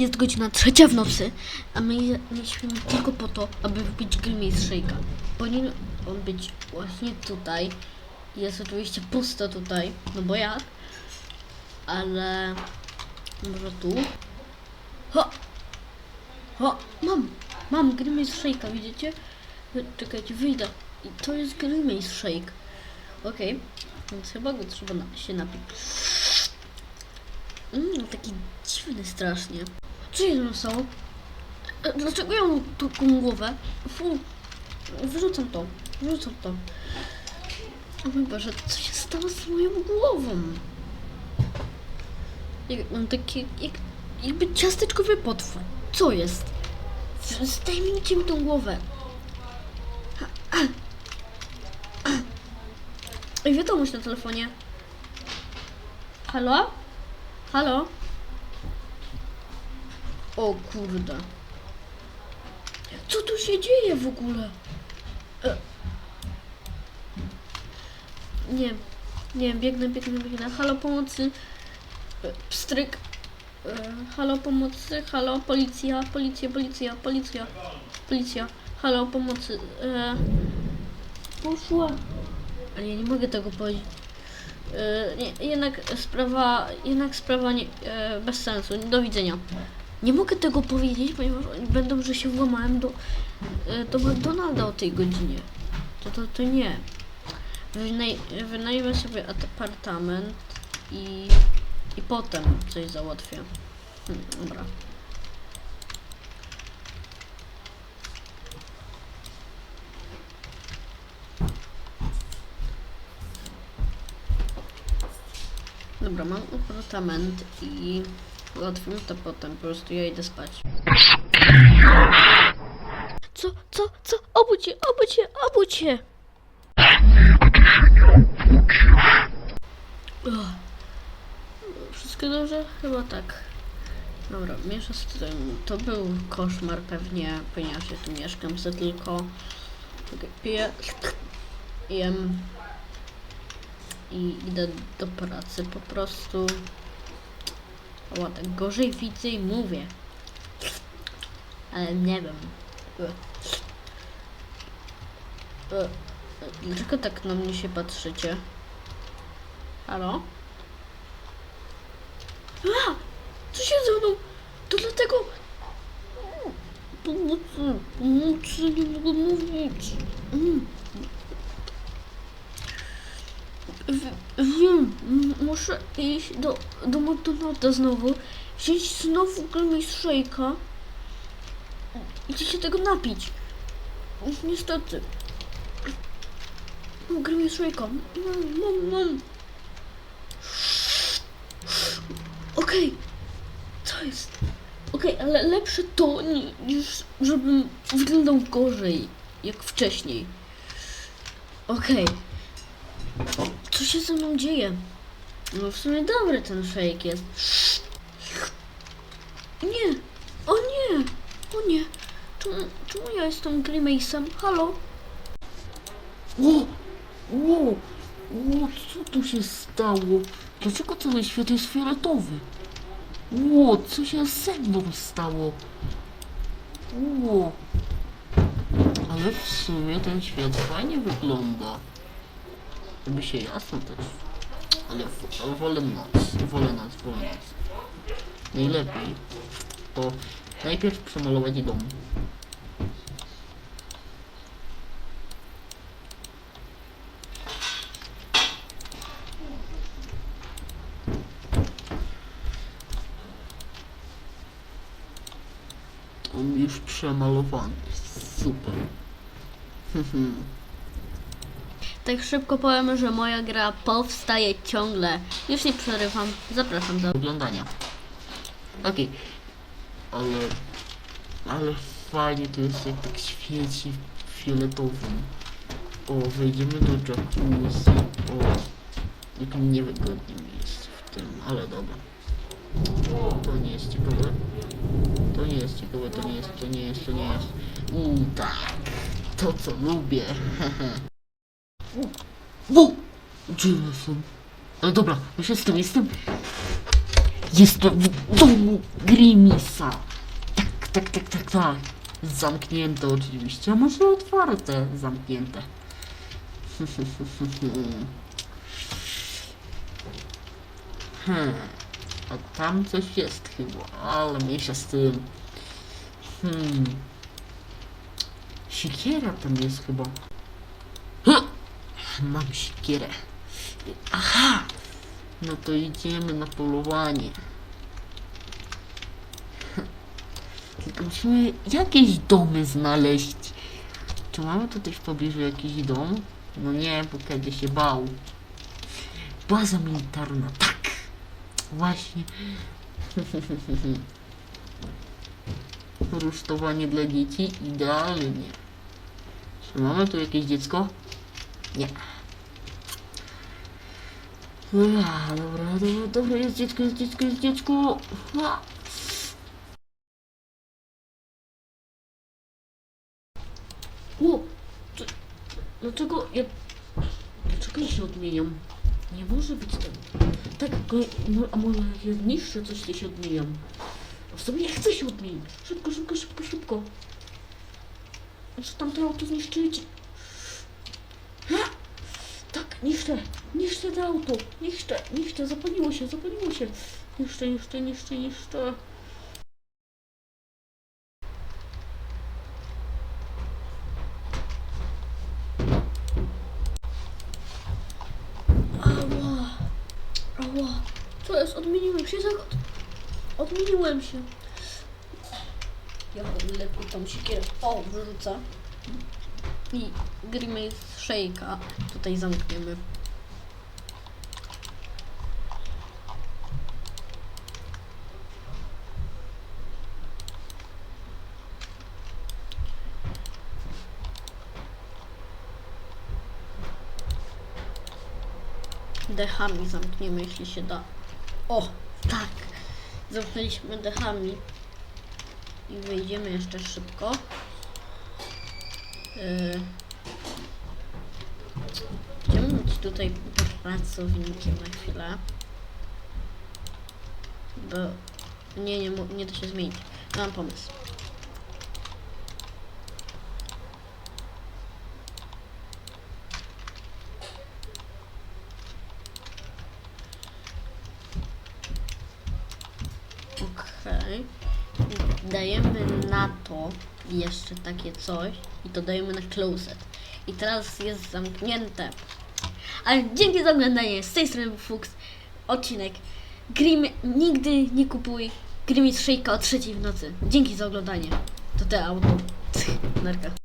Jest godzina trzecia w nocy, a my śpimy tylko po to, aby Grimace Shake'a. Powinien on być właśnie tutaj. Jest oczywiście pusto tutaj, no bo jak? Ale może tu? Ho! Ho! Mam! Mam Shake'a, widzicie? Czekajcie, wyjdę. I to jest Shake. Okej, więc chyba go trzeba na, się napić. Mmm, taki dziwny strasznie. Się tam stało? E, Dlaczego ja mam taką głowę? Fu, wyrzucam to, wyrzucam to. O mój Boże, co się stało z moją głową? Jak, mam takie, jak, jakby ciasteczkowy potwór. Co jest? Zdejmijcie mi tą głowę. Wiadomość na telefonie. Halo? Halo? O kurde. Co tu się dzieje w ogóle? E. Nie, nie, biegnę, biegnę, biegnę. Halo pomocy. E, Pstryk. E, Halo pomocy, halo policja, policja, policja, policja, policja. Halo pomocy. E, Poszła. Ale ja nie mogę tego powiedzieć. E, nie, jednak sprawa, jednak sprawa nie, e, bez sensu. Do widzenia. Nie mogę tego powiedzieć, ponieważ oni będą, że się włamałem do, e, do McDonalda o tej godzinie. To, to, to nie. Wynaj, wynajmę sobie apartament i, i potem coś załatwię. Hmm, dobra. Dobra, mam apartament i załatwimy to potem, po prostu ja idę spać. Co, co, co? Obudź się, obudź się, obudź się! Uch. Wszystko dobrze? Chyba tak. Dobra, miesza z tym. To był koszmar pewnie, ponieważ ja tu mieszkam, za tylko piję, jem i idę do pracy po prostu. O, tak gorzej widzę i mówię. Ale nie wiem. E. E, Dlaczego tak na mnie się patrzycie? Halo? A! Co się ze mną? To dlatego... Pomocy, pomocy, nie mogę mówić. Mm. Wiem, muszę iść do, do McDonalda znowu, wziąć znowu Grimace Shake'a i się tego napić. Niestety. Mam Grimace Shake'a. Mam, mam, mam. Okej. Co jest? Okej, ale lepsze to ni- niż żebym wyglądał gorzej, jak wcześniej. Okej. Co się ze mną dzieje? No w sumie dobry ten shake jest. Nie! O nie! O nie! Czemu, czemu ja jestem Grimace'em? Halo? O! O! O! Co tu się stało? Dlaczego cały świat jest fioletowy? O! Co się ze mną stało? O! Ale w sumie ten świat fajnie wygląda. Żeby się jasno też. Ale wolę noc. Wolę noc, wolę noc. Najlepiej to najpierw przemalować dom. On już przemalowany. Super. Tak szybko powiem, że moja gra powstaje ciągle. Już nie przerywam. Zapraszam do... Oglądania. Okej. Ale... Ale fajnie to jest jak tak świeci fioletowym. O, wejdziemy do jacuzzi. O, jak mi niewygodnie mi jest w tym, ale dobra. To nie jest ciekawe. To nie jest ciekawe, to nie jest, to nie jest, to nie jest. Uuu, tak. To co lubię. Wo! Gdzie jestem? Ale dobra, już jestem, jestem. Jestem w domu Grimisa. Tak, tak, tak, tak, tak. Zamknięte oczywiście, a może otwarte, zamknięte. Hmm. A tam coś jest chyba, ale mniejsza z tym. Hmm. Siekiera tam jest chyba. Mam siekierę. Aha! No to idziemy na polowanie. Tylko musimy jakieś domy znaleźć. Czy mamy tutaj w pobliżu jakiś dom? No nie, bo kiedy się bał. Baza militarna, tak! Właśnie. Rusztowanie dla dzieci idealnie. Czy mamy tu jakieś dziecko? Nie. Dobra, dobra, dobra, dobra, jest dziecko, jest dziecko, jest dziecko. A. O! Co, dlaczego ja... Dlaczego ja się odmieniam? Nie może być tak. Tak, ko- no, a może jak ja niszczę coś, to się odmieniam. A w sumie ja chcę się odmienić. Szybko, szybko, szybko, szybko. Muszę tamte auto zniszczyć. Niszczę, niszczę to auto, niszczę, niszczę, zapaliło się, zapaliło się. Niszczę, niszczę, niszczę, niszczę. Ała. Ała. Co jest? Odmieniłem się za... Odmieniłem się. Ja lepiej tą siekierę. O, wyrzucę. I Grimace Shake'a tutaj zamkniemy. Dechami zamkniemy, jeśli się da. O, tak. Zamknęliśmy dechami. I wyjdziemy jeszcze szybko. Yy. Chciałbym być tutaj pracownikiem na chwilę. Bo nie, nie, nie da się zmienić. Mam pomysł. Okej. Dajemy na to jeszcze takie coś i to dajemy na closet. I teraz jest zamknięte. Ale dzięki za oglądanie. Z tej strony był Fuchs. Odcinek. Grim nigdy nie kupuj Grimmie Shake'a o trzeciej w nocy. Dzięki za oglądanie. To te auto. Narka.